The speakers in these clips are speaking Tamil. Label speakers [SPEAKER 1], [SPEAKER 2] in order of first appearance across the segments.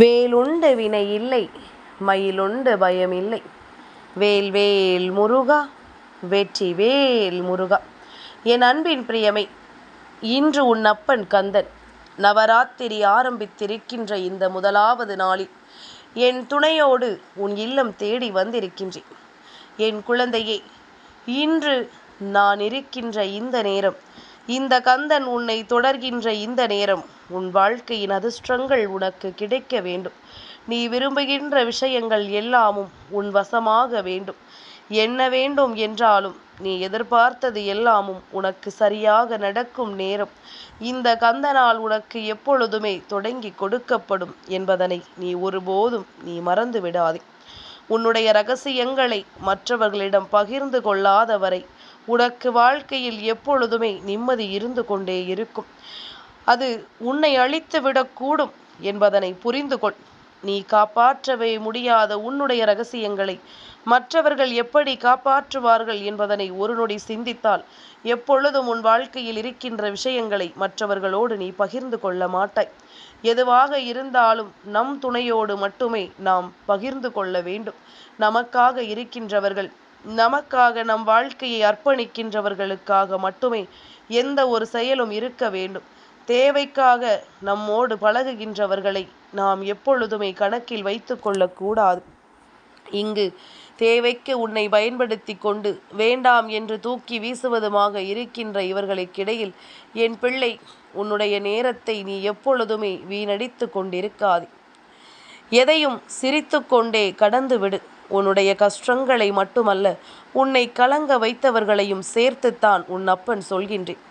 [SPEAKER 1] வேலுண்டு வினை இல்லை மயிலுண்டு பயம் இல்லை. வேல் வேல் முருகா வெற்றி வேல் முருகா. என் அன்பின் பிரியமை இன்று உன் அப்பன் கந்தன் நவராத்திரி ஆரம்பித்திருக்கின்ற இந்த முதலாவது நாளில் என் துணையோடு உன் இல்லம் தேடி வந்திருக்கின்றேன். என் குழந்தையே இன்று நான் இருக்கின்ற இந்த நேரம் இந்த கந்தன் உன்னை தொடர்கின்ற இந்த நேரம் உன் வாழ்க்கையின் அதிர்ஷ்டங்கள் உனக்கு கிடைக்க வேண்டும். நீ விரும்புகின்ற விஷயங்கள் எல்லாமும் உன் வசமாக வேண்டும். என்ன வேண்டும் என்றாலும் நீ எதிர்பார்த்தது எல்லாமும் உனக்கு சரியாக நடக்கும் நேரம். இந்த கந்தனால் உனக்கு எப்பொழுதுமே தொடங்கி கொடுக்கப்படும் என்பதனை நீ ஒருபோதும் நீ மறந்து விடாதே. உன்னுடைய ரகசியங்களை மற்றவர்களிடம் பகிர்ந்து கொள்ளாதவரை உனக்கு வாழ்க்கையில் எப்பொழுதுமே நிம்மதி இருந்து கொண்டே இருக்கும். அது உன்னை அழித்து விடக்கூடும் என்பதனை புரிந்து கொள் நீ காப்பாற்றவே முடியாத உன்னுடைய ரகசியங்களை மற்றவர்கள் எப்படி காப்பாற்றுவார்கள் என்பதனை ஒரு நொடி சிந்தித்தால் எப்பொழுதும் உன் வாழ்க்கையில் இருக்கின்ற விஷயங்களை மற்றவர்களோடு நீ பகிர்ந்து கொள்ள மாட்டாய். எதுவாக இருந்தாலும் நம் துணையோடு மட்டுமே நாம் பகிர்ந்து கொள்ள வேண்டும். நமக்காக இருக்கின்றவர்கள் நமக்காக நம் வாழ்க்கையை அர்ப்பணிக்கின்றவர்களுக்காக மட்டுமே எந்த ஒரு செயலும் இருக்க வேண்டும். தேவைக்காக நம்மோடு பழகுகின்றவர்களை நாம் எப்பொழுதுமே கணக்கில் வைத்து கொள்ளக்கூடாது. இங்கு தேவைக்கு உன்னை பயன்படுத்தி கொண்டு வேண்டாம் என்று தூக்கி வீசுவதுமாக இருக்கின்ற இவர்களுக்கிடையில் என் பிள்ளை உன்னுடைய நேரத்தை நீ எப்பொழுதுமே வீணடித்து கொண்டிருக்காது. எதையும் சிரித்து கொண்டே கடந்து விடு. உன்னுடைய கஷ்டங்களை மட்டுமல்ல உன்னை கலங்க வைத்தவர்களையும் சேர்த்துத்தான் உன் அப்பன் சொல்கின்றேன்.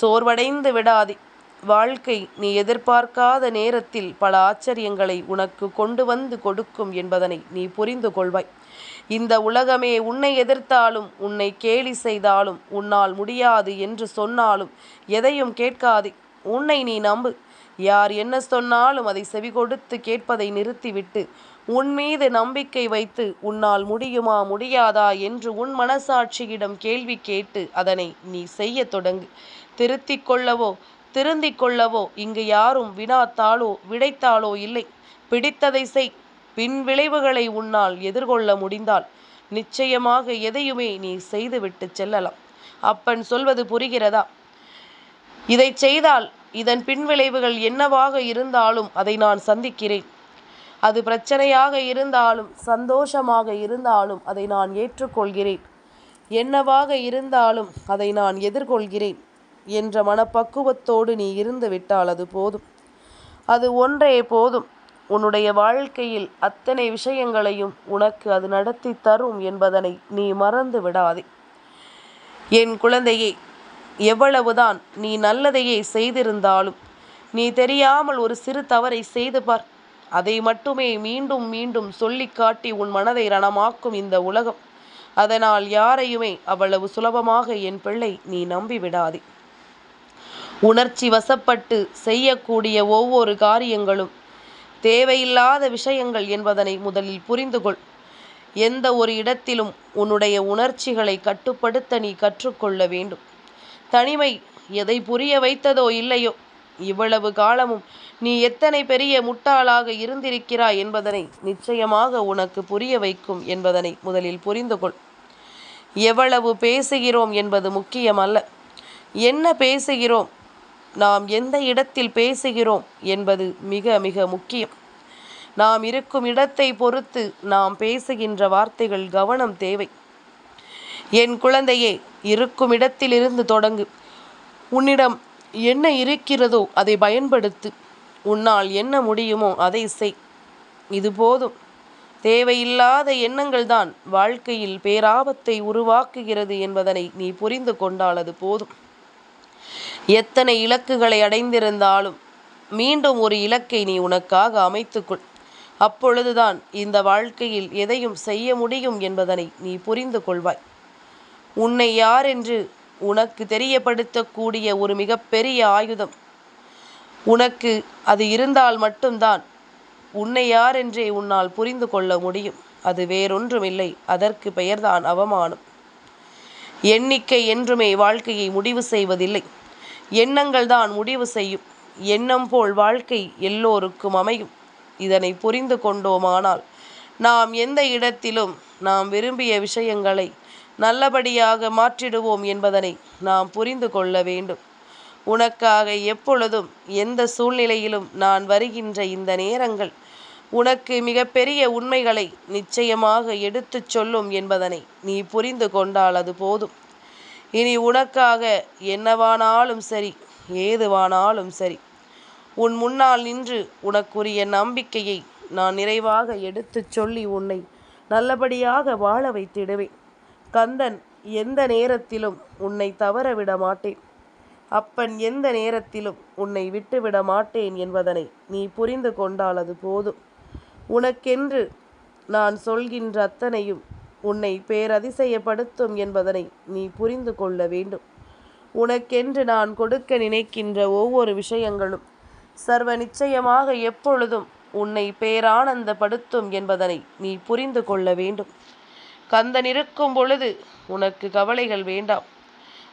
[SPEAKER 1] சோர்வடைந்து விடாதே. வாழ்க்கை நீ எதிர்பார்க்காத நேரத்தில் பல ஆச்சரியங்களை உனக்கு கொண்டு வந்து கொடுக்கும் என்பதனை நீ புரிந்து கொள்வாய். இந்த உலகமே உன்னை எதிர்த்தாலும் உன்னை கேலி செய்தாலும் உன்னால் முடியாது என்று சொன்னாலும் எதையும் கேட்காதே. உன்னை நீ நம்பு. யார் என்ன சொன்னாலும் அதை செவி கொடுத்து கேட்பதை நிறுத்திவிட்டு உன் மீது நம்பிக்கை வைத்து உன்னால் முடியுமா முடியாதா என்று உன் மனசாட்சியிடம் கேள்வி கேட்டு அதனை நீ செய்ய தொடங்கு. திருத்திக் கொள்ளவோ திருந்திக் கொள்ளவோ? இங்கு யாரும் வினாத்தாளோ விடைத்தாளோ இல்லை. பிடித்ததை செய். பின் விளைவுகளை உன்னால் எதிர்கொள்ள முடிந்தால் நிச்சயமாக எதையுமே நீ செய்துவிட்டு செல்லலாம். அப்பன் சொல்வது புரிகிறதா? இதை செய்தால் இதன் பின்விளைவுகள் என்னவாக இருந்தாலும் அதை நான் சந்திக்கிறேன். அது பிரச்சனையாக இருந்தாலும் சந்தோஷமாக இருந்தாலும் அதை நான் ஏற்றுக்கொள்கிறேன். என்னவாக இருந்தாலும் அதை நான் எதிர்கொள்கிறேன். என்ற மனப்பக்குவத்தோடு நீ இருந்து விட்டால் அது போதும். அது ஒன்றே போதும். உன்னுடைய வாழ்க்கையில் அத்தனை விஷயங்களையும் உனக்கு அது நடத்தி தரும் என்பதனை நீ மறந்து விடாதே. என் குழந்தையே எவ்வளவுதான் நீ நல்லதையே செய்திருந்தாலும் நீ தெரியாமல் ஒரு சிறு தவறை செய்து பார். அதை மட்டுமே மீண்டும் மீண்டும் சொல்லி காட்டி உன் மனதை ரணமாக்கும் இந்த உலகம். அதனால் யாரையுமே அவ்வளவு சுலபமாக என் பிள்ளை நீ நம்பி விடாதே. உணர்ச்சி வசப்பட்டு செய்யக்கூடிய ஒவ்வொரு காரியங்களும் தேவையில்லாத விஷயங்கள் என்பதனை முதலில் புரிந்துகொள். எந்த ஒரு இடத்திலும் உன்னுடைய உணர்ச்சிகளை கட்டுப்படுத்த நீ கற்றுக்கொள்ள வேண்டும். தனிமை எதை புரிய வைத்ததோ இல்லையோ இவ்வளவு காலமும் நீ எத்தனை பெரிய முட்டாளாக இருந்திருக்கிறாய் என்பதனை நிச்சயமாக உனக்கு புரிய வைக்கும் என்பதனை முதலில் புரிந்து கொள் எவ்வளவு பேசுகிறோம் என்பது முக்கியமல்ல. என்ன பேசுகிறோம்? நாம் எந்த இடத்தில் பேசுகிறோம் என்பது மிக மிக முக்கியம். நாம் இருக்கும் இடத்தை பொறுத்து நாம் பேசுகின்ற வார்த்தைகள் கவனம் தேவை. என் குழந்தையே இருக்கும் இடத்திலிருந்து தொடங்கு. உன்னிடம் என்ன இருக்கிறதோ அதை பயன்படுத்து. உன்னால் என்ன முடியுமோ அதை செய். இது போதும். தேவையில்லாத எண்ணங்கள் தான் வாழ்க்கையில் பேராபத்தை உருவாக்குகிறது என்பதனை நீ புரிந்து கொண்டால் அது போதும். எத்தனை இலக்குகளை அடைந்திருந்தாலும் மீண்டும் ஒரு இலக்கை நீ உனக்காக அமைத்துக்கொள். அப்பொழுதுதான் இந்த வாழ்க்கையில் எதையும் செய்ய முடியும் என்பதனை நீ புரிந்து கொள்வாய். உன்னை யார் என்று உனக்கு தெரியப்படுத்தக்கூடிய ஒரு மிகப்பெரிய ஆயுதம். உனக்கு அது இருந்தால் மட்டும்தான் உன்னை யார் என்றே உன்னால் புரிந்து கொள்ள முடியும். அது வேறொன்றுமில்லை. அதற்கு பெயர்தான் அவமானம். எண்ணிக்கை என்றுமே வாழ்க்கையை முடிவு செய்வதில்லை. எண்ணங்கள் தான் முடிவு செய்யும். எண்ணம் போல் வாழ்க்கை எல்லோருக்கும் அமையும். இதனை புரிந்து கொண்டோமானால் நாம் எந்த இடத்திலும் நாம் விரும்பிய விஷயங்களை நல்லபடியாக மாற்றிடுவோம் என்பதனை நாம் புரிந்து கொள்ள வேண்டும். உனக்காக எப்பொழுதும் எந்த சூழ்நிலையிலும் நான் வருகின்ற இந்த நேரங்கள் உனக்கு மிகப்பெரிய உண்மைகளை நிச்சயமாக எடுத்துச் சொல்லும் என்பதனை நீ புரிந்து கொண்டால் அது போதும். இனி உனக்காக என்னவானாலும் சரி ஏதுவானாலும் சரி. உன் முன்னால் நின்று உனக்குரிய நம்பிக்கையை நான் நிறைவாக எடுத்துச் சொல்லி உன்னை நல்லபடியாக வாழ வைத்திடுவேன். கந்தன் எந்த நேரத்திலும் உன்னை தவற விட மாட்டேன். அப்பன் எந்த நேரத்திலும் உன்னை விட்டுவிட மாட்டேன் என்பதனை நீ புரிந்து கொண்டால் அது போதும். உனக்கென்று நான் சொல்கின்ற அத்தனையும் உன்னை பேரதிசயப்படுத்தும் என்பதனை நீ புரிந்து கொள்ள வேண்டும். உனக்கென்று நான் கொடுக்க நினைக்கின்ற ஒவ்வொரு விஷயங்களும் சர்வ நிச்சயமாக எப்பொழுதும் உன்னை பேரானந்தப்படுத்தும் என்பதனை நீ புரிந்து கொள்ள வேண்டும். கந்தன் இருக்கும் பொழுது உனக்கு கவலைகள் வேண்டாம்.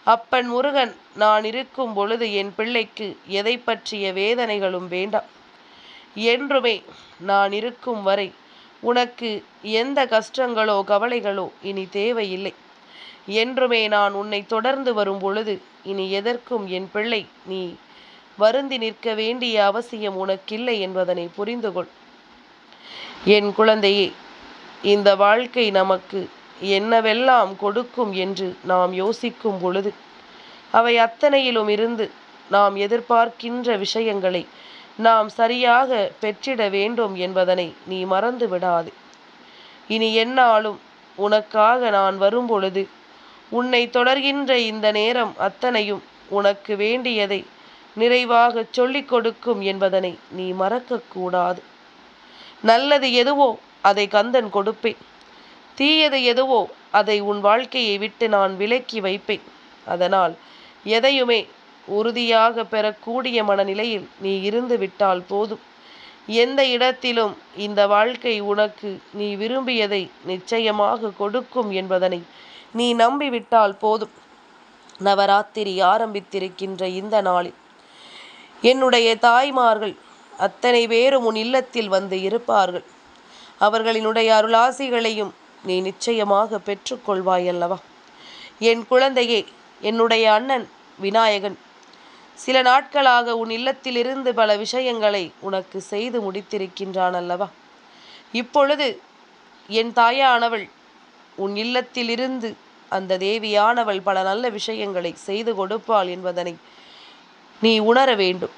[SPEAKER 1] அப்பன் முருகன் நான் இருக்கும் பொழுது என் பிள்ளைக்கு எதை பற்றிய வேதனைகளும் வேண்டாம். என்றுமே நான் இருக்கும் வரை உனக்கு எந்த கஷ்டங்களோ கவலைகளோ இனி தேவையில்லை. என்றுமே நான் உன்னை தொடர்ந்து வரும் பொழுது இனி எதற்கும் என் பிள்ளை நீ வருந்தி நிற்க வேண்டிய அவசியம் உனக்கில்லை என்பதனை புரிந்து கொள் என் குழந்தையே இந்த வாழ்க்கை நமக்கு என்னவெல்லாம் கொடுக்கும் என்று நாம் யோசிக்கும் பொழுது அவை அத்தனையிலும் இருந்து நாம் எதிர்பார்க்கின்ற விஷயங்களை நாம் சரியாக பெற்றிட வேண்டும் என்பதனை நீ மறந்து விடாது இனி என்னாலும் உனக்காக நான் வரும்பொழுது உன்னை தொடர்கின்ற இந்த நேரம் அத்தனையும் உனக்கு வேண்டியதை நிறைவாக சொல்லிக் கொடுக்கும் என்பதனை நீ மறக்கக்கூடாது. நல்லது எதுவோ அதை கந்தன் கொடுப்பேன். தீயது எதுவோ அதை உன் வாழ்க்கையை விட்டு நான் விலக்கி வைப்பேன். அதனால் எதையுமே உறுதியாக பெறக்கூடிய மனநிலையில் நீ இருந்து விட்டால் போதும். எந்த இடத்திலும் இந்த வாழ்க்கை உனக்கு நீ விரும்பியதை நிச்சயமாக கொடுக்கும் என்பதனை நீ நம்பிவிட்டால் போதும். நவராத்திரி ஆரம்பித்திருக்கின்ற இந்த நாளில் என்னுடைய தாய்மார்கள் அத்தனை பேரும் உன் இல்லத்தில் வந்து இருப்பார்கள். அவர்களினுடைய அருளாசிகளையும் நீ நிச்சயமாக பெற்றுக்கொள்வாய் அல்லவா என் குழந்தையே என்னுடைய அண்ணன் விநாயகன் சில நாட்களாக உன் இல்லத்திலிருந்து பல விஷயங்களை உனக்கு செய்து முடித்திருக்கின்றான் அல்லவா? இப்பொழுது என் தாயானவள் உன் இல்லத்திலிருந்து அந்த தேவியானவள் பல நல்ல விஷயங்களை செய்து கொடுப்பாள் என்பதனை நீ உணர வேண்டும்.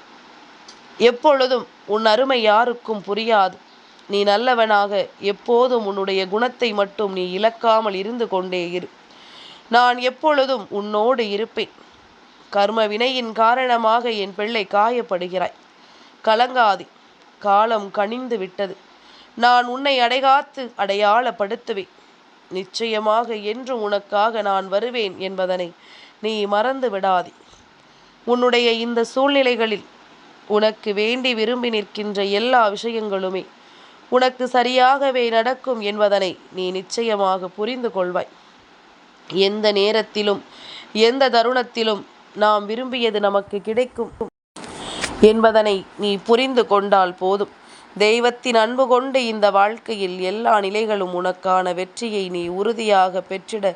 [SPEAKER 1] எப்பொழுதும் உன் அருமை யாருக்கும் புரியாது. நீ நல்லவனாக எப்போதும் உன்னுடைய குணத்தை மட்டும் நீ இழக்காமல் இருந்து கொண்டே இரு. நான் எப்பொழுதும் உன்னோடு இருப்பேன். கர்ம வினையின் காரணமாக என் பிள்ளை காயப்படுகிறாய். கலங்காதி. காலம் கனிந்து விட்டது. நான் உன்னை அடைகாத்து அடையாளப்படுத்துவேன். நிச்சயமாக என்று உனக்காக நான் வருவேன் என்பதனை நீ மறந்து விடாதே. உன்னுடைய இந்த சூழ்நிலைகளில் உனக்கு வேண்டி விரும்பி நிற்கின்ற எல்லா விஷயங்களுமே உனக்கு சரியாகவே நடக்கும் என்பதனை நீ நிச்சயமாக புரிந்து கொள்வாய். எந்த நேரத்திலும் எந்த தருணத்திலும் நாம் விரும்பியது நமக்கு கிடைக்கும் என்பதனை நீ புரிந்து கொண்டால் போதும். தெய்வத்தின் அன்பு கொண்டு இந்த வாழ்க்கையில் எல்லா நிலைகளும் உனக்கான வெற்றியை நீ உறுதியாக பெற்றிட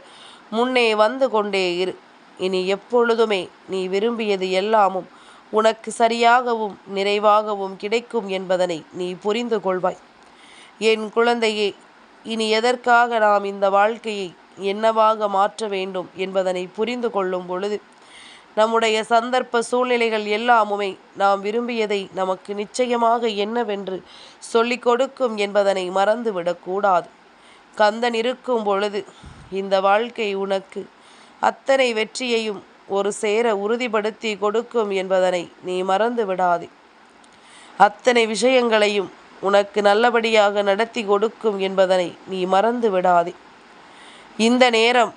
[SPEAKER 1] முன்னே வந்து கொண்டே இரு. இனி எப்பொழுதுமே நீ விரும்பியது எல்லாமும் உனக்கு சரியாகவும் நிறைவாகவும் கிடைக்கும் என்பதனை நீ புரிந்து கொள்வாய். என் குழந்தையே இனி எதற்காக நாம் இந்த வாழ்க்கையை என்னவாக மாற்ற வேண்டும் என்பதனை புரிந்து கொள்ளும் பொழுது நம்முடைய சந்தர்ப்ப சூழ்நிலைகள் எல்லாமுமே நாம் விரும்பியதை நமக்கு நிச்சயமாக என்னவென்று சொல்லிக் கொடுக்கும் என்பதனை மறந்துவிடக்கூடாது கந்தன் இருக்கும் பொழுது இந்த வாழ்க்கை உனக்கு அத்தனை வெற்றியையும் ஒரு சேர உறுதிப்படுத்தி கொடுக்கும் என்பதனை நீ மறந்து விடாதே அத்தனை விஷயங்களையும் உனக்கு நல்லபடியாக நடத்தி கொடுக்கும் என்பதனை நீ மறந்து விடாதே இந்த நேரம்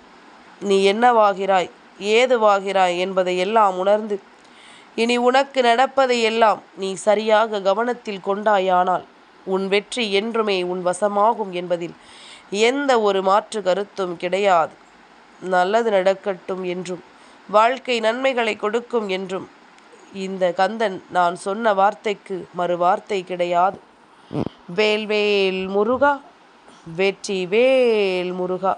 [SPEAKER 1] நீ என்னவாகிறாய்? ஏதுவாகிறாய் என்பதை எல்லாம் உணர்ந்து இனி உனக்கு நடப்பதை எல்லாம் நீ சரியாக கவனத்தில் கொண்டாயானால் உன் வெற்றி என்றுமே உன் வசமாகும் என்பதில் எந்த ஒரு மாற்று கருத்தும் கிடையாது. நல்லது நடக்கட்டும் என்றும் வாழ்க்கை நன்மைகளை கொடுக்கும் என்றும் இந்த கந்தன் நான் சொன்ன வார்த்தைக்கு மறு வார்த்தை கிடையாது. வேல்வேல் முருகா வெற்றி வேல் முருகா.